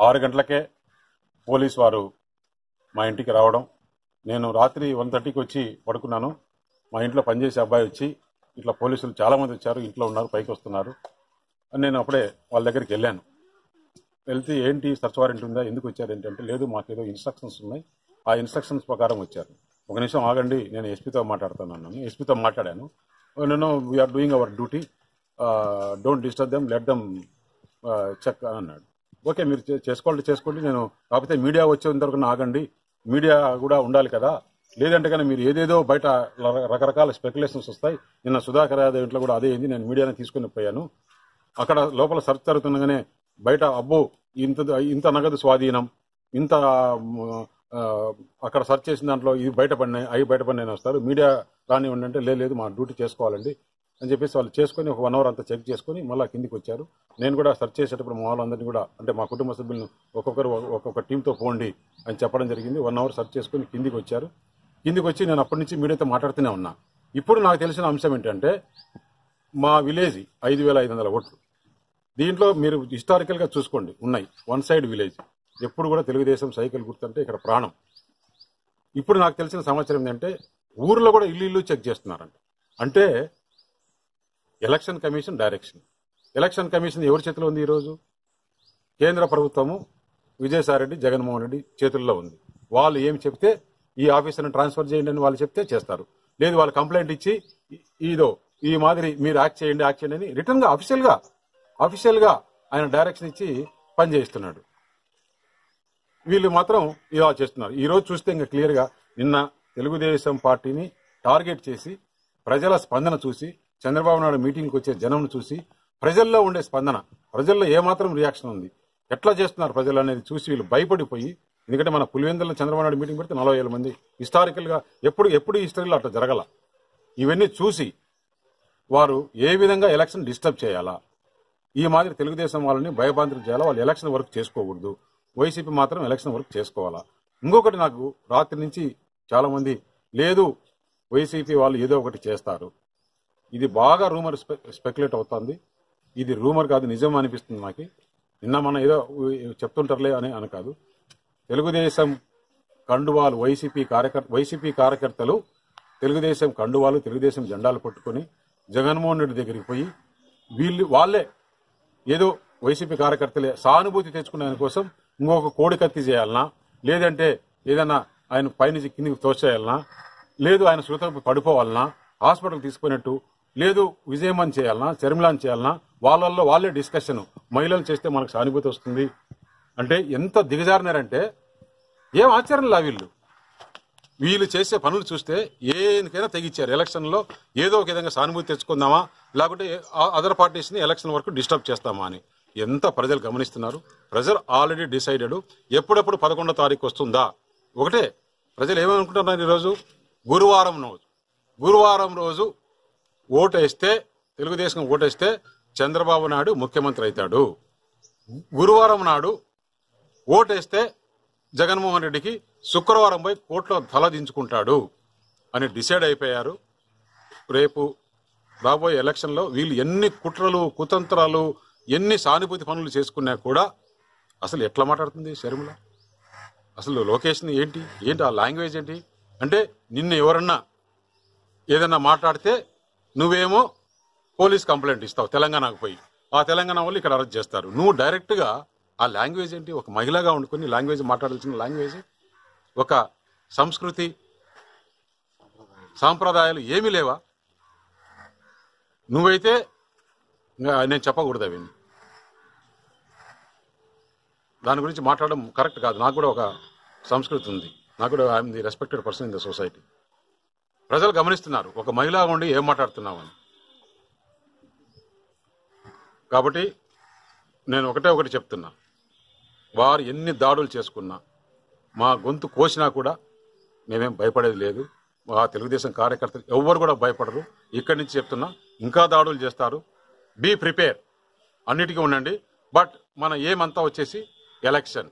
ఆరు గంటలకే పోలీస్ వారు మా ఇంటికి రావడం. నేను రాత్రి వన్ థర్టీకి వచ్చి పడుకున్నాను. మా ఇంట్లో పనిచేసే అబ్బాయి వచ్చి ఇట్లా పోలీసులు చాలామంది వచ్చారు ఇంట్లో ఉన్నారు పైకి వస్తున్నారు. అని నేను అప్పుడే వాళ్ళ దగ్గరికి వెళ్ళాను. వెళ్తే ఏంటి సర్చ్ వారెంట్ ఉందా ఎందుకు వచ్చారు ఏంటంటే లేదు మాకేదో ఇన్స్ట్రక్షన్స్ ఉన్నాయి. ఆ ఇన్స్ట్రక్షన్స్ ప్రకారం వచ్చారు. ఒక నిమిషం ఆగండి నేను ఎస్పీతో మాట్లాడుతున్నాను ఎస్పీతో మాట్లాడాను. నేను we are doing our duty don't disturb them let them check అని అన్నాడు. ఓకే మీరు చే- చేసుకోండి చేసుకోండి. నేను కాకపోతే మీడియా వచ్చేంత వరకు ఆగండి మీడియా కూడా ఉండాలి కదా. లేదంటే కానీ మీరు ఏదేదో బయట రకరకాల స్పెక్యులేషన్స్ వస్తాయి. నిన్న సుధాకర్ యాదవ్ ఇంట్లో కూడా అదే అయింది. నేను మీడియాని తీసుకుని పోయాను. అక్కడ లోపల సర్చ్ జరుగుతుండగానే బయట అబ్బో ఇంత ఇంత నగదు స్వాధీనం. ఇంత అక్కడ సర్చ్ చేసిన దాంట్లో ఇది బయటపడినాయి అవి బయటపడినాయి వస్తారు. మీడియా రానివ్వండి అంటే "లే- లేదు మా డ్యూటీ చేసుకోవాలండి. అని చెప్పేసి వాళ్ళు చేసుకొని ఒక వన్ అవర్ అంతా చెక్ చేసుకొని మళ్ళీ కిందికి వచ్చారు. నేను కూడా సెర్చ్ చేసేటప్పుడు మా వాళ్ళందరినీ కూడా అంటే మా కుటుంబ సభ్యులను ఒక్కొక్కరు ఒక్కొక్క టీంతో పోండి అని చెప్పడం జరిగింది. వన్ అవర్ సెర్చ్ చేసుకొని కిందికి వచ్చారు. కిందికి వచ్చి నేను అప్పటి నుంచి మీడియాతో మాట్లాడుతూనే ఉన్నా. ఇప్పుడు నాకు తెలిసిన అంశం ఏంటంటే మా విలేజ్ ఐదు వేల ఐదు వందల ఓట్లు. దీంట్లో మీరు హిస్టారికల్గా చూసుకోండి. ఉన్నాయి. వన్ సైడ్ విలేజ్ ఎప్పుడు కూడా తెలుగుదేశం సైకిల్ గుర్తుంటే ఇక్కడ ప్రాణం. ఇప్పుడు నాకు తెలిసిన సమాచారం ఏంటంటే ఊర్లో కూడా ఇల్లు ఇల్లు చెక్ చేస్తున్నారంట. అంటే election commission direction. Election commission ఎవరి చేతిలో ఉంది ఈరోజు? కేంద్ర ప్రభుత్వము విజయసాయిరెడ్డి జగన్మోహన్ రెడ్డి చేతుల్లో ఉంది. వాళ్ళు ఏమి చెప్తే ఈ ఆఫీసర్ని ట్రాన్స్ఫర్ చేయండి అని వాళ్ళు చెప్తే చేస్తారు. లేదు వాళ్ళు కంప్లైంట్ ఇచ్చి ఇదో ఈ మాదిరి మీరు యాక్ట్ చేయండి యాక్ట్ చేయండి అని రిటర్న్గా అఫీషియల్గా అఫీషియల్గా ఆయన డైరెక్షన్ ఇచ్చి పనిచేయిస్తున్నాడు వీళ్ళు మాత్రం ఇలా చేస్తున్నారు. ఈరోజు చూస్తే ఇంకా క్లియర్గా నిన్న తెలుగుదేశం పార్టీని టార్గెట్ చేసి ప్రజల స్పందన చూసి చంద్రబాబు నాయుడు మీటింగ్కి వచ్చే జనం చూసి ప్రజల్లో ఉండే స్పందన ప్రజల్లో ఏమాత్రం రియాక్షన్ ఉంది? ఎట్లా చేస్తున్నారు ప్రజలు అనేది చూసి వీళ్ళు భయపడిపోయి ఎందుకంటే మన పులివెందుల చంద్రబాబు నాయుడు మీటింగ్ పెడితే నలభై వేల మంది హిస్టారికల్గా ఎప్పుడు ఎప్పుడు హిస్టరీలో అట్లా జరగల? ఇవన్నీ చూసి వారు ఏ విధంగా ఎలక్షన్ డిస్టర్బ్ చేయాలా? ఈ మాదిరి తెలుగుదేశం వాళ్ళని భయభ్రాంతులు చేయాలా? వాళ్ళు ఎలక్షన్ వర్క్ చేసుకోకూడదు. వైసీపీ మాత్రం ఎలక్షన్ వర్క్ చేసుకోవాలా? ఇంకొకటి నాకు రాత్రి నుంచి చాలామంది లేదు వైసీపీ వాళ్ళు ఏదో ఒకటి చేస్తారు. ఇది బాగా రూమర్ స్పెక్యులేట్ అవుతుంది. ఇది రూమర్ కాదు నిజం అనిపిస్తుంది నాకు నిన్న మన ఏదో చెప్తుంటారులే అని అని కాదు తెలుగుదేశం కండువాలు వైసీపీ కార్యకర్త వైసీపీ కార్యకర్తలు తెలుగుదేశం కండువాలు తెలుగుదేశం జెండాలు పట్టుకొని జగన్మోహన్ రెడ్డి దగ్గరికి పోయి వీళ్ళు వాళ్ళే ఏదో వైసీపీ కార్యకర్తలే సానుభూతి తెచ్చుకునే దానికోసం ఇంకొక కోడి కత్తి చేయాలనా? లేదంటే ఏదన్నా ఆయన పైనుంచి కిందికి తోచేయాలనా లేదు ఆయన శృతం పడిపోవాలనా? హాస్పిటల్ తీసుకునేట్టు లేదు విజయమన్ చేయాలనా చర్మిలాన్ చేయాలనా వాళ్ళల్లో వాళ్ళే డిస్కషన్ మహిళలు చేస్తే మనకు సానుభూతి వస్తుంది. అంటే ఎంత దిగజారినారంటే ఏం ఆచరణలా వీళ్ళు. వీళ్ళు చేసే పనులు చూస్తే ఏనికైనా తెగించారు ఎలక్షన్లో ఏదో ఒక విధంగా సానుభూతి తెచ్చుకుందామా లేకుంటే అదర్ పార్టీస్ని ఎలక్షన్ వరకు డిస్టర్బ్ చేస్తామా అని. ఎంత ప్రజలు గమనిస్తున్నారు. ప్రజలు ఆల్రెడీ డిసైడెడ్. ఎప్పుడెప్పుడు పదకొండో తారీఖు వస్తుందా? ఒకటే ప్రజలు ఏమనుకుంటున్నారు ఈరోజు? గురువారం రోజు. గురువారం రోజు ఓటేస్తే తెలుగుదేశం ఓటేస్తే చంద్రబాబు నాయుడు ముఖ్యమంత్రి అవుతాడు. గురువారం నాడు ఓటేస్తే జగన్మోహన్ రెడ్డికి శుక్రవారం పోయి కోర్టులో తలదించుకుంటాడు అని డిసైడ్ అయిపోయారు. రేపు రాబోయే ఎలక్షన్లో వీళ్ళు ఎన్ని కుట్రలు కుతంత్రాలు ఎన్ని సానుభూతి పనులు చేసుకున్నా కూడా అసలు ఎట్లా మాట్లాడుతుంది శర్మిల అసలు లొకేషన్ ఏంటి? ఏంటి ఆ లాంగ్వేజ్ ఏంటి? అంటే నిన్న ఎవరన్నా ఏదన్నా మాట్లాడితే నువ్వేమో పోలీస్ కంప్లైంట్ ఇస్తావు తెలంగాణకు పోయి. ఆ తెలంగాణ వాళ్ళు ఇక్కడ అరెస్ట్ చేస్తారు. నువ్వు డైరెక్ట్గా ఆ లాంగ్వేజ్ ఏంటి? ఒక మహిళగా ఉండుకొని లాంగ్వేజ్ మాట్లాడాల్సిన లాంగ్వేజ్ ఒక సంస్కృతి సాంప్రదాయాలు ఏమీ లేవా? నువ్వైతే నేను చెప్పకూడదు అవి దాని గురించి మాట్లాడడం కరెక్ట్ కాదు. నాకు కూడా ఒక సంస్కృతి ఉంది. నాకు కూడా I'm the respected person in the society ప్రజలు గమనిస్తున్నారు. ఒక మహిళ ఉండి ఏం మాట్లాడుతున్నామని కాబట్టి నేను ఒకటే ఒకటి చెప్తున్నా. వారు ఎన్ని దాడులు చేసుకున్నా మా గొంతు కోసినా కూడా మేమేం భయపడేది లేదు. మా తెలుగుదేశం కార్యకర్తలు ఎవ్వరు కూడా భయపడరు. ఇక్కడి నుంచి చెప్తున్నా ఇంకా దాడులు చేస్తారు. బీ ప్రిపేర్ అన్నిటికీ ఉండండి. బట్ మన ఏమంతా వచ్చేసి ఎలక్షన్.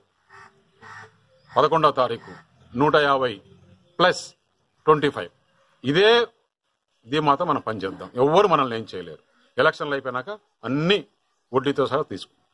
పదకొండవ తారీఖు నూట యాభై ప్లస్ ట్వంటీ ఫైవ్. ఇదే ధీమాతో మనం పనిచేద్దాం. ఎవ్వరు మనల్ని ఏం చేయలేరు. ఎలక్షన్లు అయిపోయినాక అన్ని వడ్డీతో సహా తీసుకుంటాం.